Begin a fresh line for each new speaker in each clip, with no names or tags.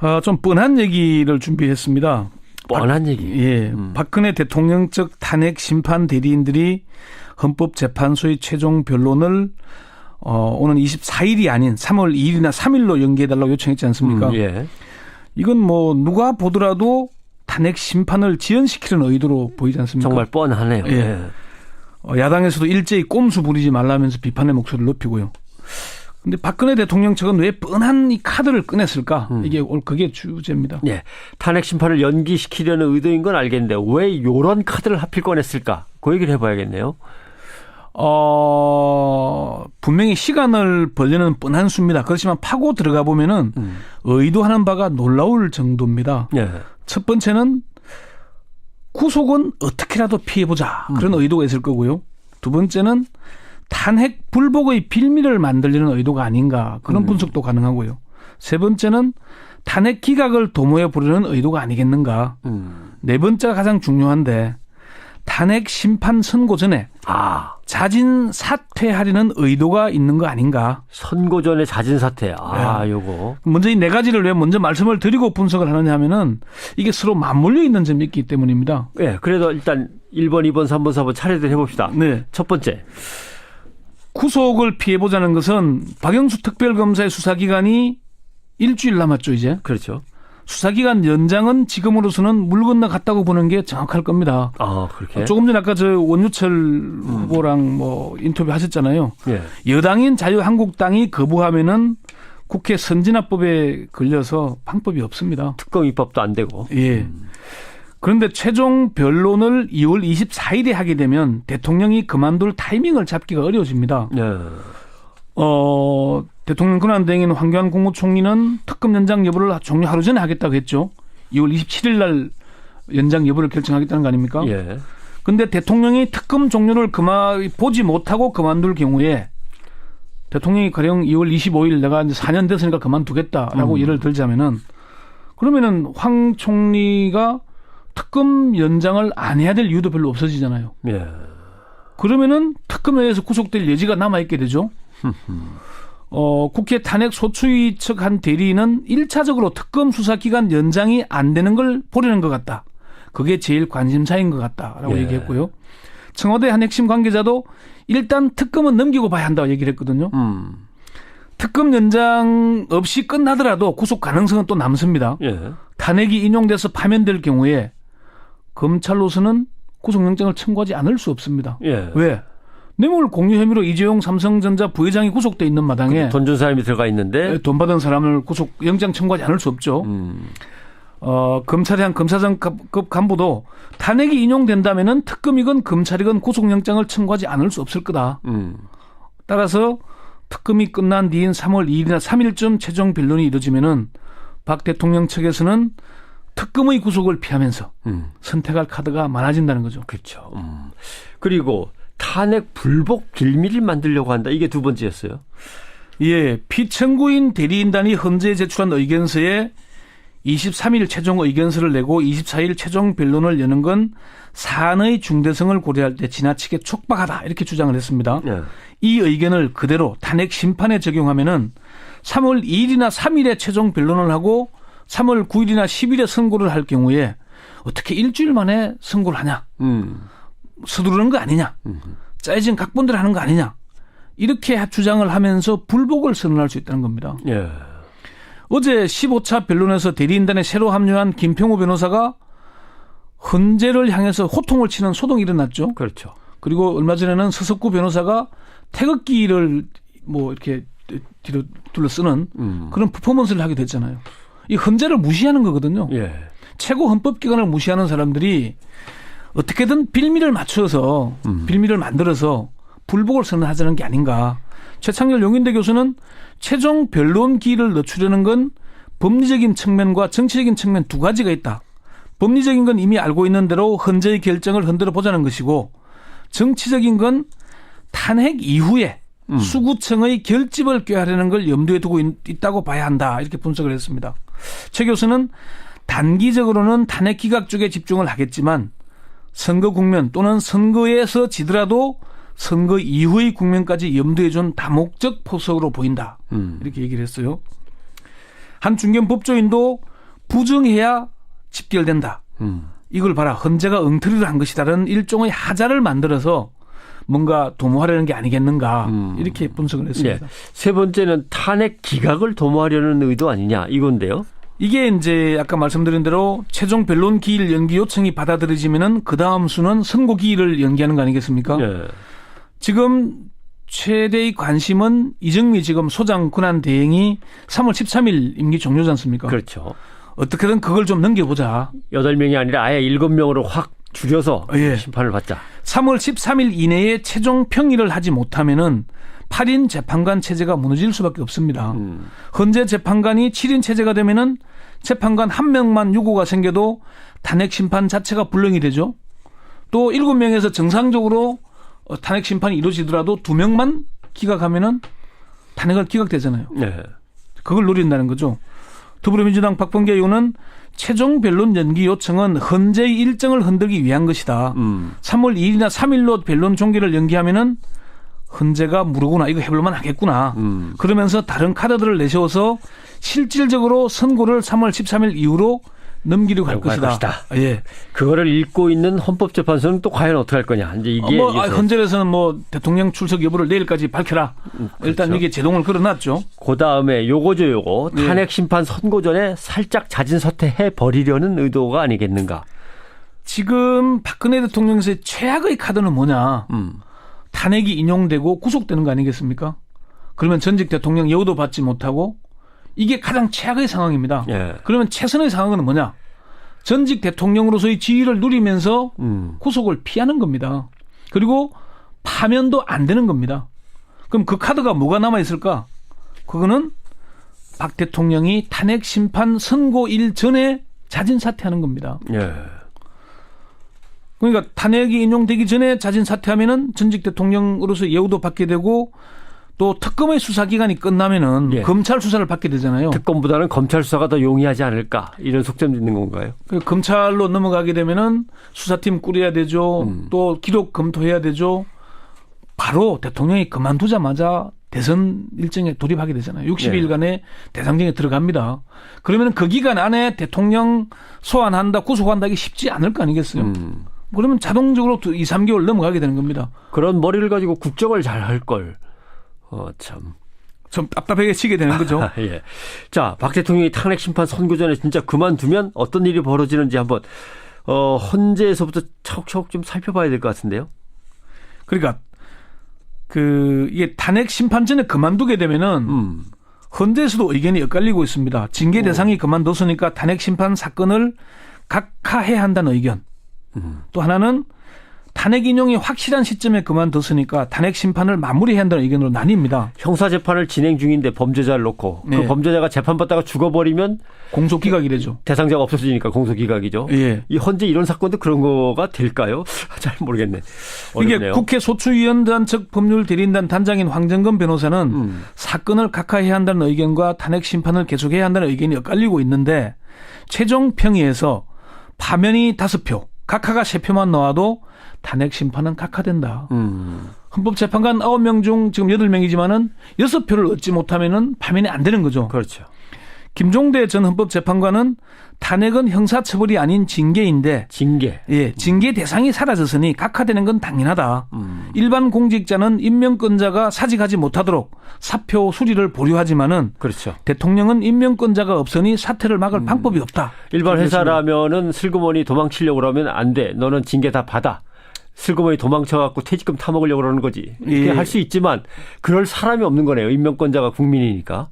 아, 좀 뻔한 얘기를 준비했습니다.
뻔한 얘기.
예.
음.
박근혜 대통령 측 탄핵 심판 대리인들이 헌법재판소의 최종 변론을 어, 오는 24일이 아닌 3월 2일이나 3일로 연기해달라고 요청했지 않습니까?
음, 예.
이건 뭐 누가 보더라도 탄핵 심판을 지연시키는 의도로 보이지 않습니까?
정말 뻔하네요.
예.
예.
어, 야당에서도 일제히 꼼수 부리지 말라면서 비판의 목소리를 높이고요. 근데 박근혜 대통령 측은 왜 뻔한 이 카드를 꺼냈을까?
음.
이게 오늘 그게 주제입니다.
예. 탄핵 심판을 연기시키려는 의도인 건 알겠는데 왜 요런 카드를 하필 꺼냈을까? 그 얘기를 해 봐야겠네요.
어, 분명히 시간을 벌려는 뻔한 수입니다. 그렇지만 파고 들어가 보면은
음.
의도하는 바가 놀라울 정도입니다.
예.
첫 번째는 구속은 어떻게라도 피해보자. 그런
음.
의도가 있을 거고요. 두 번째는 탄핵 불복의 빌미를 만들려는 의도가 아닌가. 그런
음.
분석도 가능하고요. 세 번째는 탄핵 기각을 도모해 보려는 의도가 아니겠는가.
음.
네 번째가 가장 중요한데 탄핵 심판 선고 전에
아,
자진 사퇴하려는 의도가 있는 거 아닌가.
선고 전에 자진 사퇴. 아,
예.
요거.
먼저 이 네 가지를 왜 먼저 말씀을 드리고 분석을 하느냐 하면은 이게 서로 맞물려 있는 점이 있기 때문입니다.
예. 그래도 일단 1번, 2번, 3번, 4번 차례대로 해 봅시다.
네.
첫 번째.
구속을 피해보자는 것은 박영수 특별검사의 수사기간이 일주일 남았죠, 이제.
그렇죠.
수사기간 연장은 지금으로서는 물 건너 갔다고 보는 게 정확할 겁니다.
아, 그렇게.
조금 전에 아까 저 원유철 후보랑 뭐 인터뷰 하셨잖아요.
예.
여당인 자유한국당이 거부하면은 국회 선진화법에 걸려서 방법이 없습니다.
특검 입법도 안 되고.
예. 그런데 최종 변론을 2월 24일에 하게 되면 대통령이 그만둘 타이밍을 잡기가 어려워집니다.
예.
어, 대통령 권한대행인 황교안 국무총리는 특검 연장 여부를 종료 하루 전에 하겠다고 했죠. 2월 27일 날 연장 여부를 결정하겠다는 거 아닙니까?
예.
근데 대통령이 특검 종료를 그만 보지 못하고 그만둘 경우에 대통령이 가령 2월 25일 내가 이제 4년 됐으니까 그만두겠다라고
음.
예를 들자면은 그러면은 황 총리가 특검 연장을 안 해야 될 이유도 별로 없어지잖아요.
예.
그러면은 특검에 의해서 구속될 여지가 남아 있게 되죠. 어, 국회 탄핵 소추위 측 한 대리인은 1차적으로 특검 수사 기간 연장이 안 되는 걸 보려는 것 같다. 그게 제일 관심사인 것 같다라고
예.
얘기했고요. 청와대 한 핵심 관계자도 일단 특검은 넘기고 봐야 한다고 얘기를 했거든요.
음.
특검 연장 없이 끝나더라도 구속 가능성은 또 남습니다.
예.
탄핵이 인용돼서 파면될 경우에 검찰로서는 구속영장을 청구하지 않을 수 없습니다.
예.
왜? 뇌물 공유 혐의로 이재용 삼성전자 부회장이 구속돼 있는 마당에
돈 준 사람이 들어가 있는데.
돈 받은 사람을 구속 영장 청구하지 않을 수 없죠.
음.
어, 검찰의 한 검사장급 간부도 탄핵이 인용된다면은 특검이건 검찰이건 구속영장을 청구하지 않을 수 없을 거다.
음.
따라서 특검이 끝난 뒤인 3월 2일이나 3일쯤 최종 변론이 이루어지면은 박 대통령 측에서는 특검의 구속을 피하면서
음.
선택할 카드가 많아진다는 거죠.
그렇죠. 음. 그리고 탄핵 불복 빌미를 만들려고 한다. 이게 두 번째였어요.
예, 피청구인 대리인단이 헌재에 제출한 의견서에 23일 최종 의견서를 내고 24일 최종 변론을 여는 건 사안의 중대성을 고려할 때 지나치게 촉박하다 이렇게 주장을 했습니다.
예.
이 의견을 그대로 탄핵 심판에 적용하면은 3월 2일이나 3일에 최종 변론을 하고 3월 9일이나 10일에 선고를 할 경우에 어떻게 일주일 만에 선고를 하냐?
음.
서두르는 거 아니냐? 짜여진 각본대로 하는 거 아니냐? 이렇게 주장을 하면서 불복을 선언할 수 있다는 겁니다.
예.
어제 15차 변론에서 대리인단에 새로 합류한 김평우 변호사가 헌재를 향해서 호통을 치는 소동이 일어났죠.
그렇죠.
그리고 얼마 전에는 서석구 변호사가 태극기를 뭐 이렇게 뒤로 둘러 쓰는
음.
그런 퍼포먼스를 하게 됐잖아요. 이 헌재를 무시하는 거거든요.
예.
최고 헌법기관을 무시하는 사람들이 어떻게든 빌미를 맞춰서
음.
빌미를 만들어서 불복을 선언하자는 게 아닌가. 최창렬 용인대 교수는 최종 변론기를 늦추려는 건 법리적인 측면과 정치적인 측면 두 가지가 있다. 법리적인 건 이미 알고 있는 대로 헌재의 결정을 흔들어 보자는 것이고 정치적인 건 탄핵 이후에
음.
수구청의 결집을 꾀하려는 걸 염두에 두고 있, 다고 봐야 한다. 이렇게 분석을 했습니다. 최 교수는 단기적으로는 탄핵 기각 쪽에 집중을 하겠지만 선거 국면 또는 선거에서 지더라도 선거 이후의 국면까지 염두에 준 다목적 포석으로 보인다.
음.
이렇게 얘기를 했어요. 한 중견 법조인도 부정해야 집결된다.
음.
이걸 봐라. 헌재가 엉터리를 한 것이다라는 일종의 하자를 만들어서 뭔가 도모하려는 게 아니겠는가.
음.
이렇게 분석을
예.
했습니다.
세 번째는 탄핵 기각을 도모하려는 의도 아니냐 이건데요.
이게 이제 아까 말씀드린 대로 최종 변론 기일 연기 요청이 받아들여지면은 그 다음 수는 선고 기일을 연기하는 거 아니겠습니까?
예.
지금 최대의 관심은 이정미 지금 소장 권한 대행이 3월 13일 임기 종료지 않습니까?
그렇죠.
어떻게든 그걸 좀 넘겨보자.
여덟 명이 아니라 아예 일곱 명으로 확 줄여서
예.
심판을 받자.
3월 13일 이내에 최종 평의를 하지 못하면은 8인 재판관 체제가 무너질 수밖에 없습니다.
음.
헌재 재판관이 7인 체제가 되면은 재판관 한 명만 유고가 생겨도 탄핵 심판 자체가 불능이 되죠. 또 7명에서 정상적으로 어, 탄핵 심판이 이루어지더라도 2명만 기각하면은 탄핵을 기각되잖아요.
예.
그걸 노린다는 거죠. 더불어민주당 박범계 의원은 최종 변론 연기 요청은 헌재의 일정을 흔들기 위한 것이다.
음.
3월 2일이나 3일로 변론 종결을 연기하면은 헌재가 무르구나 이거 해볼만 하겠구나.
음.
그러면서 다른 카드들을 내세워서 실질적으로 선고를 3월 13일 이후로 넘기려고 할 것이다.
것이다.
예.
그거를 읽고 있는 헌법재판소는 또 과연 어떻게 할 거냐. 이제 이게
어, 뭐 아, 헌재에서는 뭐 대통령 출석 여부를 내일까지 밝혀라. 일단
그렇죠.
이게 제동을 걸어놨죠.
그 다음에 요거죠, 요거.
예.
탄핵 심판 선고 전에 살짝 자진 사퇴해 버리려는 의도가 아니겠는가.
지금 박근혜 대통령에서의 최악의 카드는 뭐냐?
음.
탄핵이 인용되고 구속되는 거 아니겠습니까? 그러면 전직 대통령 여우도 받지 못하고 이게 가장 최악의 상황입니다.
예.
그러면 최선의 상황은 뭐냐? 전직 대통령으로서의 지위를 누리면서
음.
구속을 피하는 겁니다. 그리고 파면도 안 되는 겁니다. 그럼 그 카드가 뭐가 남아 있을까? 그거는 박 대통령이 탄핵 심판 선고일 전에 자진 사퇴하는 겁니다.
예.
그러니까 탄핵이 인용되기 전에 자진 사퇴하면은 전직 대통령으로서 예우도 받게 되고 또 특검의 수사 기간이 끝나면은
예.
검찰 수사를 받게 되잖아요.
특검보다는 검찰 수사가 더 용이하지 않을까. 이런 속셈도 있는 건가요?
그 검찰로 넘어가게 되면은 수사팀 꾸려야 되죠.
음.
또 기록 검토해야 되죠. 바로 대통령이 그만두자마자 대선 일정에 돌입하게 되잖아요. 60일간의 대상정에 들어갑니다. 그러면 그 기간 안에 대통령 소환한다, 구속한다 이게 쉽지 않을 거 아니겠어요.
음.
그러면 자동적으로 2, 3개월 넘어가게 되는 겁니다.
그런 머리를 가지고 국정을 잘 할 걸. 어, 참.
좀 답답하게 치게 되는 거죠.
아, 예. 자, 박 대통령이 탄핵 심판 선고 전에 진짜 그만두면 어떤 일이 벌어지는지 한번 어, 헌재에서부터 차곡차곡 좀 살펴봐야 될 것 같은데요.
그러니까 그 이게 탄핵 심판 전에 그만두게 되면은
음.
헌재에서도 의견이 엇갈리고 있습니다. 징계 대상이 그만뒀으니까 탄핵 심판 사건을 각하해야 한다는 의견.
음.
또 하나는 탄핵 인용이 확실한 시점에 그만뒀으니까 탄핵 심판을 마무리해야 한다는 의견으로 나뉩니다.
형사 재판을 진행 중인데 범죄자를 놓고
네.
그 범죄자가 재판받다가 죽어버리면
공소 기각이 되죠.
대상자가 없어지니까 공소 기각이죠.
예.
이 헌재 이런 사건도 그런 거가 될까요? 잘 모르겠네.
이게
어렵네요.
국회 소추위원단 측 법률 대리인단 단장인 황정근 변호사는
음.
사건을 각하해야 한다는 의견과 탄핵 심판을 계속해야 한다는 의견이 엇갈리고 있는데 최종 평의에서 파면이 다섯 표, 각하가 세 표만 나와도 탄핵 심판은 각하된다.
음.
헌법재판관 9명 중 지금 8명이지만은 6표를 얻지 못하면은 파면이 안 되는 거죠.
그렇죠.
김종대 전 헌법재판관은 탄핵은 형사처벌이 아닌 징계인데
징계.
예, 징계 대상이 사라졌으니 각하되는 건 당연하다.
음.
일반 공직자는 임명권자가 사직하지 못하도록 사표 수리를 보류하지만은
그렇죠.
대통령은 임명권자가 없으니 사퇴를 막을 방법이 없다.
일반 회사라면은 슬그머니 도망치려고 그러면 안 돼. 너는 징계 다 받아. 슬그머니 도망쳐갖고 퇴직금 타먹으려고 그러는 거지. 이렇게
예.
할수 있지만 그럴 사람이 없는 거네요. 임명권자가 국민이니까.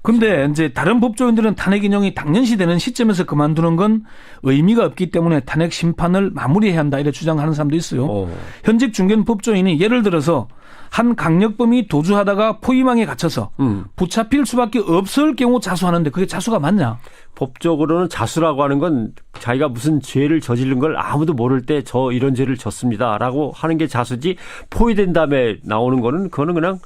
근데 이제 다른 법조인들은 탄핵 인용이 당연시 되는 시점에서 그만두는 건 의미가 없기 때문에 탄핵 심판을 마무리해야 한다 이렇게 주장하는 사람도 있어요.
어.
현직 중견 법조인이 예를 들어서 한 강력범이 도주하다가 포위망에 갇혀서
음.
붙잡힐 수밖에 없을 경우 자수하는데 그게 자수가 맞냐?
법적으로는 자수라고 하는 건 자기가 무슨 죄를 저지른 걸 아무도 모를 때 저 이런 죄를 졌습니다라고 하는 게 자수지 포위된 다음에 나오는 거는 그거는 그냥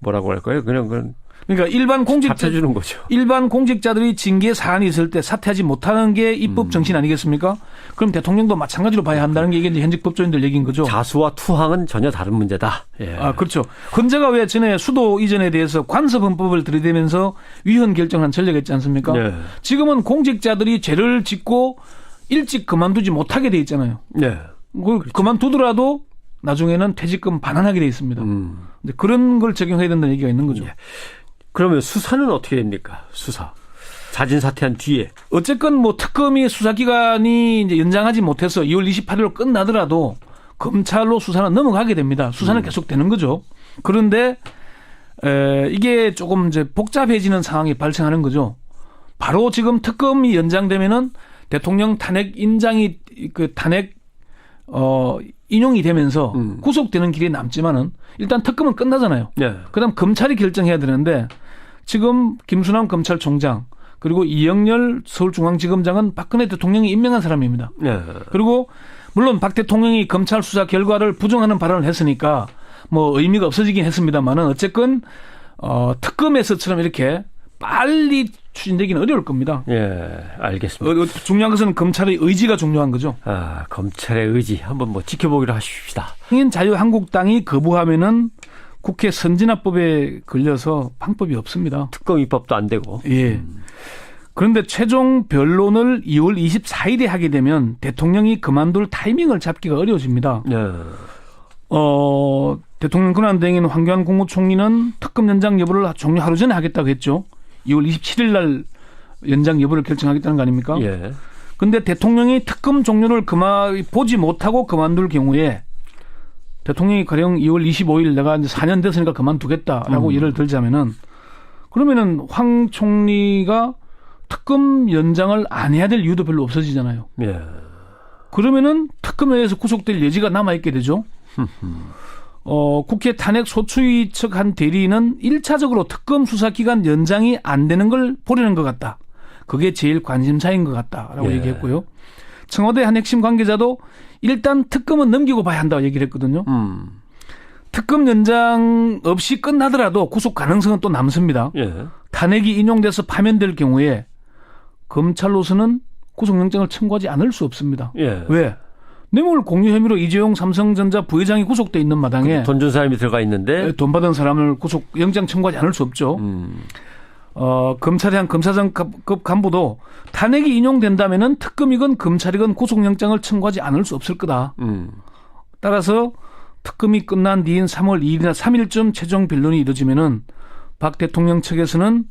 뭐라고 할까요? 그냥 그건
그러니까 일반 공직자
잡혀주는 거죠.
일반 공직자들이 징계 사안이 있을 때 사퇴하지 못하는 게 입법
음.
정신 아니겠습니까? 그럼 대통령도 마찬가지로 봐야 한다는 게 이게 현직 법조인들 얘기인 거죠.
자수와 투항은 전혀 다른 문제다. 예.
아, 그렇죠. 헌재가 왜 전에 수도 이전에 대해서 관습헌법을 들이대면서 위헌 결정한 있지 않습니까?
네.
지금은 공직자들이 죄를 짓고 일찍 그만두지 못하게 돼 있잖아요.
네.
그 그만두더라도 나중에는 퇴직금 반환하게 돼 있습니다.
음.
그런 걸 적용해야 된다는 얘기가 있는 거죠.
예. 그러면 수사는 어떻게 됩니까? 수사. 자진 사퇴한 뒤에.
어쨌건 뭐 특검이 수사기간이 이제 연장하지 못해서 2월 28일로 끝나더라도 검찰로 수사는 넘어가게 됩니다. 수사는 계속되는 거죠. 그런데 에, 이게 조금 이제 복잡해지는 상황이 발생하는 거죠. 바로 지금 특검이 연장되면은 대통령 탄핵 인장이 그 탄핵 어 인용이 되면서
음.
구속되는 길이 남지만은 일단 특검은 끝나잖아요.
네.
그다음 검찰이 결정해야 되는데 지금 김수남 검찰총장 그리고 이영렬 서울중앙지검장은 박근혜 대통령이 임명한 사람입니다.
네.
그리고 물론 박 대통령이 검찰 수사 결과를 부정하는 발언을 했으니까 뭐 의미가 없어지긴 했습니다만은 어쨌건 어 특검에서처럼 이렇게 빨리 추진되기는 어려울 겁니다.
예, 알겠습니다.
어, 어, 중요한 것은 검찰의 의지가 중요한 거죠.
아, 검찰의 의지 한번 뭐 지켜보기로 하십시다.
흥인 자유한국당이 거부하면은 국회 선진화법에 걸려서 방법이 없습니다.
특검 입법도 안 되고.
예. 그런데 최종 변론을 2월 24일에 하게 되면 대통령이 그만둘 타이밍을 잡기가 어려워집니다.
네.
어, 대통령 권한대행인 황교안 국무총리는 특검 연장 여부를 종료 하루 전에 하겠다고 했죠. 2월 27일 날 연장 여부를 결정하겠다는 거 아닙니까?
예.
근데 대통령이 특검 종료를 그만 보지 못하고 그만둘 경우에 대통령이 가령 2월 25일 내가 이제 4년 됐으니까 그만두겠다라고
음.
예를 들자면은 그러면은 황 총리가 특검 연장을 안 해야 될 이유도 별로 없어지잖아요.
예.
그러면은 특검에 의해서 구속될 여지가 남아 있게 되죠. 어, 국회 탄핵 소추위 측 한 대리인은 1차적으로 특검 수사 기간 연장이 안 되는 걸 보려는 것 같다. 그게 제일 관심사인 것 같다라고
예.
얘기했고요. 청와대 한 핵심 관계자도 일단 특검은 넘기고 봐야 한다고 얘기를 했거든요.
음.
특검 연장 없이 끝나더라도 구속 가능성은 또 남습니다.
예.
탄핵이 인용돼서 파면될 경우에 검찰로서는 구속영장을 청구하지 않을 수 없습니다.
예.
왜? 뇌물 공유 혐의로 이재용 삼성전자 부회장이 구속돼 있는 마당에
돈 준 사람이 들어가 있는데.
돈 받은 사람을 구속 영장 청구하지 않을 수 없죠.
음.
어, 검찰의 한 검사장급 간부도 탄핵이 인용된다면은 특검이건 검찰이건 구속영장을 청구하지 않을 수 없을 거다.
음.
따라서 특검이 끝난 뒤인 3월 2일이나 3일쯤 최종 변론이 이루어지면은 박 대통령 측에서는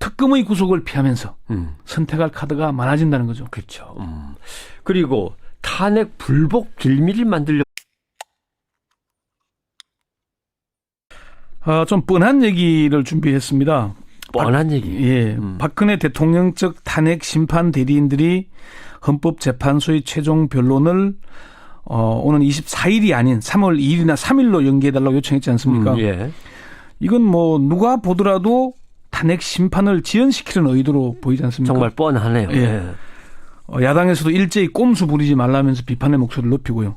특검의 구속을 피하면서
음.
선택할 카드가 많아진다는 거죠.
그렇죠. 음. 그리고 탄핵 불복 빌미를 만들려.
아, 좀 뻔한 얘기를 준비했습니다.
뻔한 얘기.
예.
음.
박근혜 대통령 측 탄핵 심판 대리인들이 헌법재판소의 최종 변론을 어, 오는 24일이 아닌 3월 2일이나 3일로 연기해달라고 요청했지 않습니까?
음, 예.
이건 뭐 누가 보더라도 탄핵 심판을 지연시키는 의도로 보이지 않습니까?
정말 뻔하네요.
예. 어, 야당에서도 일제히 꼼수 부리지 말라면서 비판의 목소리를 높이고요.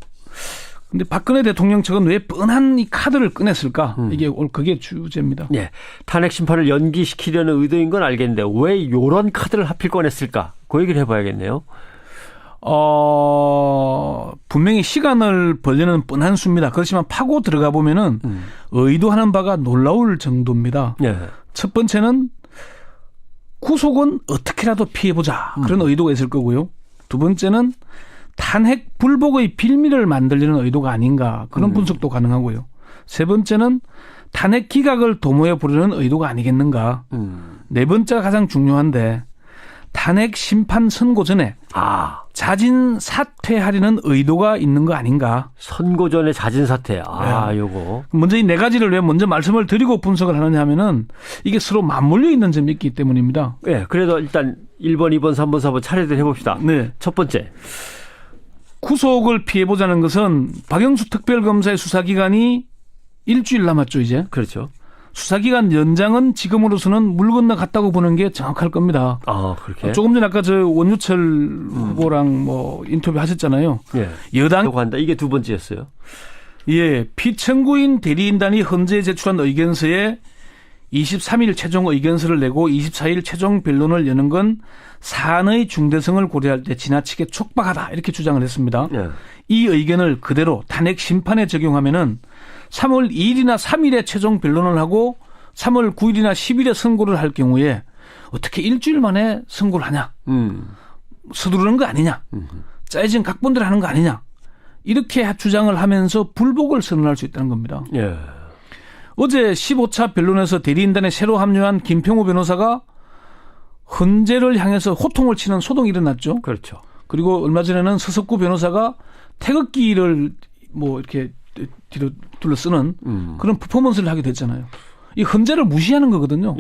근데 박근혜 대통령 측은 왜 뻔한 이 카드를 꺼냈을까?
음.
이게 오늘 그게 주제입니다.
예. 탄핵 심판을 연기시키려는 의도인 건 알겠는데 왜 요런 카드를 하필 꺼냈을까? 그 얘기를 해 봐야겠네요.
어, 분명히 시간을 벌려는 뻔한 수입니다. 그렇지만 파고 들어가 보면은
음.
의도하는 바가 놀라울 정도입니다.
예.
첫 번째는 구속은 어떻게라도 피해보자. 그런 의도가 있을 거고요. 두 번째는 탄핵 불복의 빌미를 만들려는 의도가 아닌가. 그런
음.
분석도 가능하고요. 세 번째는 탄핵 기각을 도모해 보려는 의도가 아니겠는가.
음.
네 번째가 가장 중요한데 탄핵 심판 선고 전에
아,
자진 사퇴하려는 의도가 있는 거 아닌가.
선고 전에 자진 사퇴. 아,
네.
요거.
먼저 이 네 가지를 왜 먼저 말씀을 드리고 분석을 하느냐 하면은 이게 서로 맞물려 있는 점이 있기 때문입니다.
예. 그래도 일단 1번, 2번, 3번, 4번 차례대로 해 봅시다.
네.
첫 번째.
구속을 피해보자는 것은 박영수 특별검사의 수사기간이 일주일 남았죠, 이제.
그렇죠.
수사기간 연장은 지금으로서는 물 건너 갔다고 보는 게 정확할 겁니다.
아, 그렇게.
조금 전에 아까 저 원유철 후보랑 뭐 인터뷰 하셨잖아요.
예.
여당
한다. 이게 두 번째였어요.
예, 피청구인 대리인단이 헌재에 제출한 의견서에 23일 최종 의견서를 내고 24일 최종 변론을 여는 건 사안의 중대성을 고려할 때 지나치게 촉박하다 이렇게 주장을 했습니다.
예.
이 의견을 그대로 탄핵 심판에 적용하면은 3월 2일이나 3일에 최종 변론을 하고 3월 9일이나 10일에 선고를 할 경우에 어떻게 일주일 만에 선고를 하냐?
음.
서두르는 거 아니냐? 짜여진 각본대로 하는 거 아니냐? 이렇게 주장을 하면서 불복을 선언할 수 있다는 겁니다.
예.
어제 15차 변론에서 대리인단에 새로 합류한 김평우 변호사가 헌재를 향해서 호통을 치는 소동이 일어났죠.
그렇죠.
그리고 얼마 전에는 서석구 변호사가 태극기를 뭐 이렇게 뒤로 둘러 쓰는
음.
그런 퍼포먼스를 하게 됐잖아요. 이 헌재를 무시하는 거거든요.